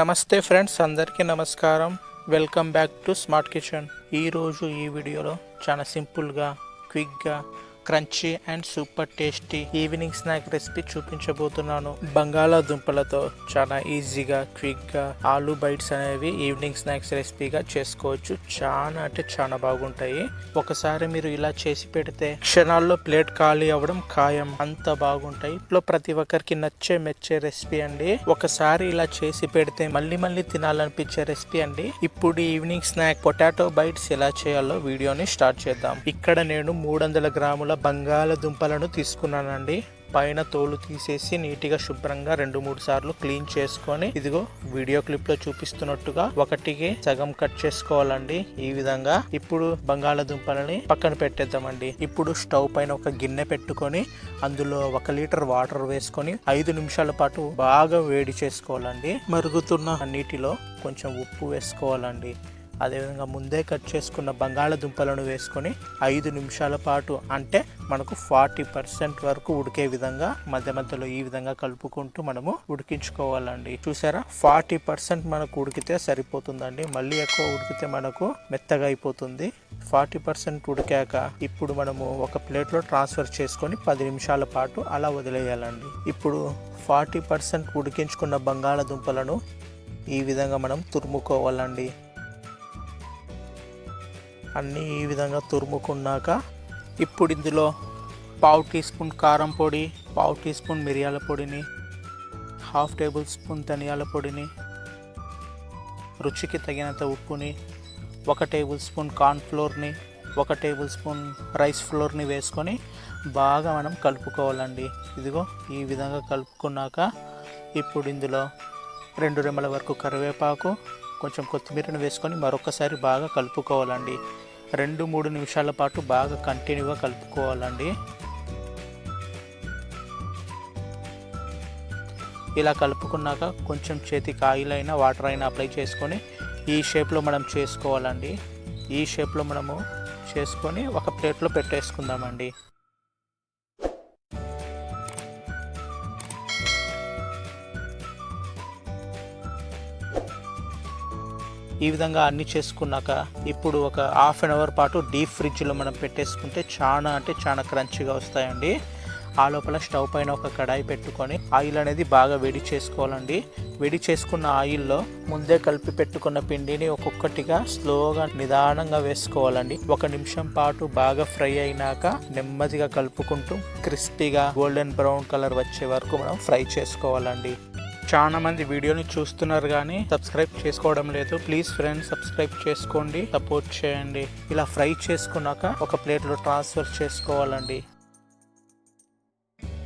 నమస్తే ఫ్రెండ్స్ అందరికీ నమస్కారం. Welcome back to smart kitchen. ఈరోజు ఈ వీడియోలో చాలా సింపుల్గా క్విక్గా crunchy and super tasty evening snack recipe చూపించబోతున్నాను. బంగాళాదుంపలతో చాలా ఈజీగా క్విక్గా ఆలూ బైట్స్ అనేవి ఈవినింగ్ స్నాక్స్ రెసిపీగా చేసుకోవచ్చు. చాలా అంటే చాలా బాగుంటాయి. ఒకసారి మీరు ఇలా చేసి పెడితే క్షణాల్లో ప్లేట్ ఖాళీ అవ్వడం ఖాయం. అంత బాగుంటాయి. ఇంట్లో ప్రతి ఒక్కరికి నచ్చే మెచ్చే రెసిపీ అండి. ఒకసారి ఇలా చేసి పెడితే మళ్ళీ మళ్ళీ తినాలనిపించే రెసిపీ అండి. ఇప్పుడు ఈవినింగ్ స్నాక్ పొటాటో బైట్స్ ఎలా చేయాలో వీడియోని స్టార్ట్ చేద్దాం. ఇక్కడ నేను మూడు వందల గ్రాముల బంగాళదుంపలను తీసుకున్నానండి. పైన తోలు తీసేసి నీట్గా శుభ్రంగా రెండు మూడు సార్లు క్లీన్ చేసుకొని ఇదిగో వీడియో క్లిప్లో చూపిస్తున్నట్టుగా ఒకటికి సగం కట్ చేసుకోవాలండి. ఈ విధంగా ఇప్పుడు బంగాళదుంపలని పక్కన పెట్టేద్దామండి. ఇప్పుడు స్టవ్ పైన ఒక గిన్నె పెట్టుకొని అందులో ఒక లీటర్ వాటర్ వేసుకొని ఐదు నిమిషాల పాటు బాగా వేడి చేసుకోవాలండి. మరుగుతున్న నీటిలో కొంచెం ఉప్పు వేసుకోవాలండి. అదేవిధంగా ముందే కట్ చేసుకున్న బంగాళదుంపలను వేసుకొని ఐదు నిమిషాల పాటు అంటే మనకు ఫార్టీ పర్సెంట్ వరకు ఉడికే విధంగా మధ్య మధ్యలో ఈ విధంగా కలుపుకుంటూ మనము ఉడికించుకోవాలండి. చూసారా? ఫార్టీ పర్సెంట్ మనకు ఉడికితే సరిపోతుందండి. మళ్ళీ ఎక్కువ ఉడికితే మనకు మెత్తగా అయిపోతుంది. ఫార్టీ పర్సెంట్ ఉడికాక ఇప్పుడు మనము ఒక ప్లేట్లో ట్రాన్స్ఫర్ చేసుకొని పది నిమిషాల పాటు అలా వదిలేయాలండి. ఇప్పుడు ఫార్టీ పర్సెంట్ ఉడికించుకున్న బంగాళదుంపలను ఈ విధంగా మనం తురుముకోవాలండి. అన్నీ ఈ విధంగా తురుముకున్నాక ఇప్పుడు ఇందులో పావు టీ స్పూన్ కారం పొడి పావు టీ స్పూన్ మిరియాల పొడిని హాఫ్ టేబుల్ స్పూన్ ధనియాల పొడిని రుచికి తగినంత ఉప్పుని ఒక టేబుల్ స్పూన్ కార్న్ ఫ్లోర్ని ఒక టేబుల్ స్పూన్ రైస్ ఫ్లోర్ని వేసుకొని బాగా మనం కలుపుకోవాలండి. ఇదిగో ఈ విధంగా కలుపుకున్నాక ఇప్పుడు ఇందులో రెండు రెమ్మల వరకు కరివేపాకు కొంచెం కొత్తిమీరను వేసుకొని మరొకసారి బాగా కలుపుకోవాలండి. రెండు మూడు నిమిషాల పాటు బాగా కంటిన్యూగా కలుపుకోవాలండి. ఇలా కలుపుకున్నాక కొంచెం చేతికి ఆయిల్ అయినా వాటర్ అయినా అప్లై చేసుకొని ఈ షేప్లో మనం చేసుకోవాలండి. ఈ షేప్లో మనము చేసుకొని ఒక ప్లేట్లో పెట్టేసుకుందామండి. ఈ విధంగా అన్ని చేసుకున్నాక ఇప్పుడు ఒక హాఫ్ అన్ అవర్ పాటు డీప్ ఫ్రిడ్జ్లో మనం పెట్టేసుకుంటే చాలా అంటే చాలా క్రంచిగా వస్తాయండి. ఆ లోపల స్టవ్ పైన ఒక కడాయి పెట్టుకొని ఆయిల్ అనేది బాగా వేడి చేసుకోవాలండి. వేడి చేసుకున్న ఆయిల్లో ముందే కలిపి పెట్టుకున్న పిండిని ఒక్కొక్కటిగా స్లోగా నిదానంగా వేసుకోవాలండి. ఒక నిమిషం పాటు బాగా ఫ్రై అయినాక నెమ్మదిగా కలుపుకుంటూ క్రిస్పీగా గోల్డెన్ బ్రౌన్ కలర్ వచ్చే వరకు మనం ఫ్రై చేసుకోవాలండి. చాలా మంది వీడియోని చూస్తున్నారు కానీ సబ్స్క్రైబ్ చేసుకోవడం లేదు. ప్లీజ్ ఫ్రెండ్స్ సబ్స్క్రైబ్ చేసుకోండి సపోర్ట్ చేయండి. ఇలా ఫ్రై చేసుకున్నాక ఒక ప్లేట్లో ట్రాన్స్ఫర్ చేసుకోవాలండి.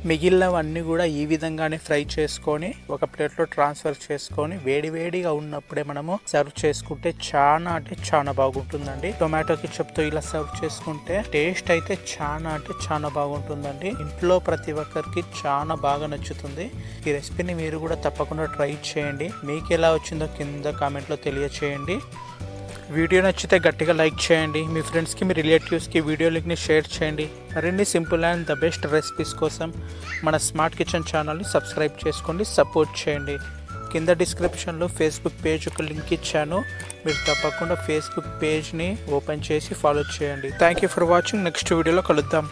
మిగిలినవన్నీ కూడా ఈ విధంగానే ఫ్రై చేసుకొని ఒక ప్లేట్లో ట్రాన్స్ఫర్ చేసుకొని వేడివేడిగా ఉన్నప్పుడే మనము సర్వ్ చేసుకుంటే చాలా అంటే చాలా బాగుంటుందండి. టొమాటో చెప్తూ ఇలా సర్వ్ చేసుకుంటే టేస్ట్ అయితే చాలా అంటే చాలా బాగుంటుందండి. ఇంట్లో ప్రతి ఒక్కరికి చాలా బాగా నచ్చుతుంది. ఈ రెసిపీని మీరు కూడా తప్పకుండా ట్రై చేయండి. మీకు ఎలా వచ్చిందో కింద కామెంట్లో తెలియచేయండి. వీడియో నచ్చితే గట్టిగా లైక్ చేయండి. మీ ఫ్రెండ్స్కి మీ రిలేటివ్స్కి వీడియో లింక్ని షేర్ చేయండి. మరిన్ని simple and the best recipes కోసం మన స్మార్ట్ కిచెన్ ఛానల్ని సబ్స్క్రైబ్ చేసుకోండి సపోర్ట్ చేయండి. కింద డిస్క్రిప్షన్లో ఫేస్బుక్ పేజ్ ఒక లింక్ ఇచ్చాను. మీరు తప్పకుండా ఫేస్బుక్ పేజ్ని ఓపెన్ చేసి ఫాలో చేయండి. Thank you for watching. Next వీడియోలో కలుద్దాం.